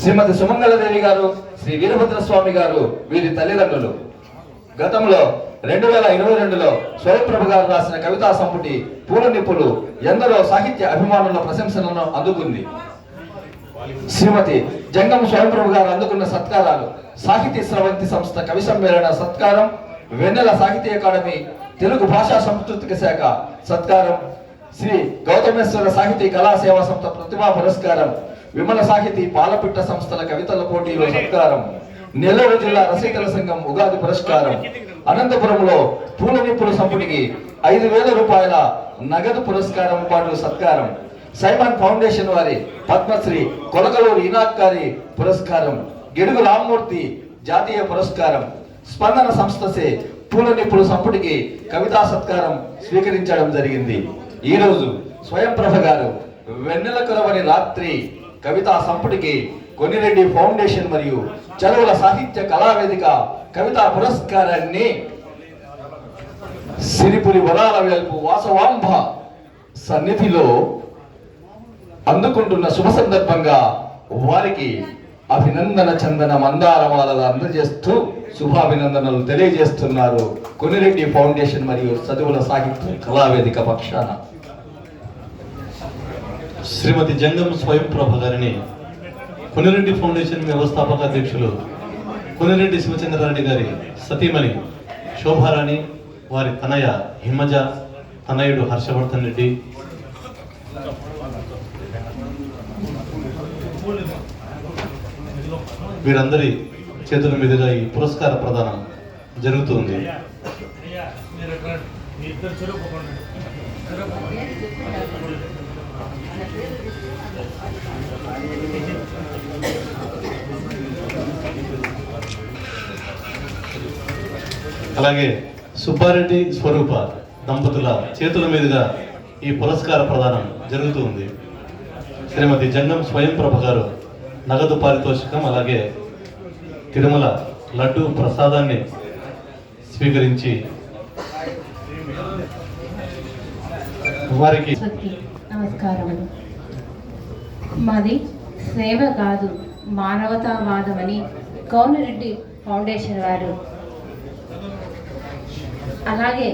శ్రీమతి సుమంగళదేవి గారు శ్రీ వీరభద్ర స్వామి గారు వీరి తల్లిదండ్రులు. గతంలో రెండు వేల ఇరవై రెండులో స్వయంప్రభ గారు రాసిన కవితా సంపుటి పూల నిపులు ఎందరో సాహిత్య అభిమానుల ప్రశంసలను అందుకుంది. శ్రీమతి జంగం స్వయంప్రభు గారు అందుకున్న సత్కారాలు సాహితీ స్రవంతి సంస్థ కవి సమ్మేళన సత్కారం వెన్నెల సాహిత్య అకాడమీ తెలుగు భాషా సంస్కృతిక శాఖ సత్కారం శ్రీ గౌతమేశ్వర సాహితీ కళా సేవా సంస్థ ప్రతిభా పురస్కారం విమల సాహితీ పాలపిట్ట సంస్థల కవితల పోటీలో సత్కారం. నెల్లూరు జిల్లా రచయితల సంఘం ఉగాది పురస్కారం. అనంతపురంలో పూల నిప్పుల సంపుటికి ఐదు వేల రూపాయల నగదు పురస్కారం పాటు సత్కారం. సైమన్ ఫౌండేషన్ వారి పద్మశ్రీ కొలకలూరు గారి పురస్కారం. గిడుగు రామ్మూర్తి జాతీయ పురస్కారం. స్పందన సంస్థసే పూల నిప్పుల సంపుటికి కవితా సత్కారం స్వీకరించడం జరిగింది. ఈ రోజు స్వయం ప్రభ గారు వెన్నెల కురవని రాత్రి కవితా సంపుటికి కొన్నిరెడ్డి ఫౌండేషన్ మరియు చదువుల సాహిత్య కళావేదిక కవితా పురస్కారాన్ని సిరిపురి వరాల వెలుపు వాసవాంబ సన్నిధిలో అందుకుంటున్న శుభ సందర్భంగా వారికి అభినందన చందన మందారమాలలు అందజేస్తూ శుభాభినందనలు తెలియజేస్తున్నారు కొనిరెడ్డి ఫౌండేషన్ మరియు చదువుల సాహిత్య కళావేదిక పక్షాన. శ్రీమతి జంగం స్వయం ప్రభ గారిని కొనిరెడ్డి ఫౌండేషన్ వ్యవస్థాపక అధ్యక్షులు కొనిరెడ్డి శివచంద్రారెడ్డి గారి సతీమణి శోభారాణి వారి తనయ హిమజ తనయుడు హర్షవర్ధన్ రెడ్డి. వీరందరి చేతుల మీదుగా ఈ పురస్కార ప్రదానం జరుగుతుంది. అలాగే సుబ్బారెడ్డి స్వరూప దంపతుల చేతుల మీదుగా ఈ పురస్కార ప్రదానం జరుగుతూ ఉంది. శ్రీమతి జంగం స్వయం ప్రభ గారు నగదు పారితోషికం అలాగే తిరుమల లడ్డు ప్రసాదాన్ని స్వీకరించి వారికి నమస్కారములు మాది సేవ కాదు మానవతావాదం అని కౌనరెడ్డి ఫౌండేషన్ వారు. అలాగే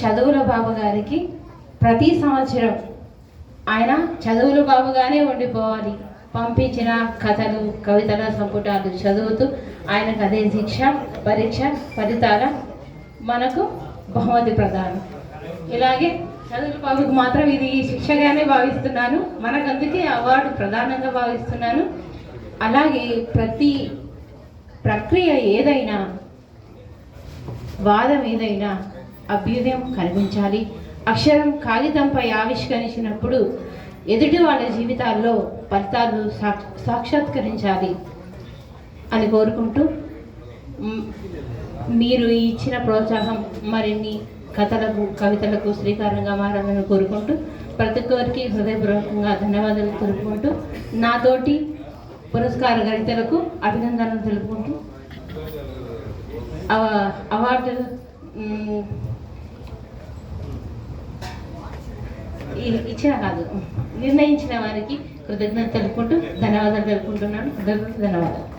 చదువుల బాబు గారికి ప్రతి సంవత్సరం ఆయన చదువుల బాబుగానే ఉండిపోవాలి. పంపించిన కథలు కవితల సంపుటాలు చదువుతూ ఆయనకు అదే శిక్ష పరీక్ష ఫలితాల మనకు బహుమతి ప్రదానం. ఇలాగే చదువుల బాబుకు మాత్రం ఇది శిక్షగానే భావిస్తున్నాను. మనకు అందుకే అవార్డు ప్రధానంగా భావిస్తున్నాను. అలాగే ప్రతి ప్రక్రియ ఏదైనా వాదం ఏదైనా అభ్యుదయం కనిపించాలి అక్షరం కాగితంపై ఆవిష్కరించినప్పుడు ఎదుటి వాళ్ళ జీవితాల్లో ఫలితాలు సాక్ష సాక్షాత్కరించాలి అని కోరుకుంటూ మీరు ఇచ్చిన ప్రోత్సాహం మరిన్ని కథలకు కవితలకు శ్రీకారంగా మారాలని కోరుకుంటూ ప్రతి ఒక్కరికి హృదయపూర్వకంగా ధన్యవాదాలు తెలుపుకుంటూ నాతోటి పురస్కార గ్రహీతలకు అభినందనలు తెలుపుకుంటూ అవ- అవార్డు ఇచ్చిన కాదు నిర్ణయించిన వారికి కృతజ్ఞత తెలుపుకుంటూ ధన్యవాదాలు తెలుపుకుంటున్నాను. ధన్యవాదాలు.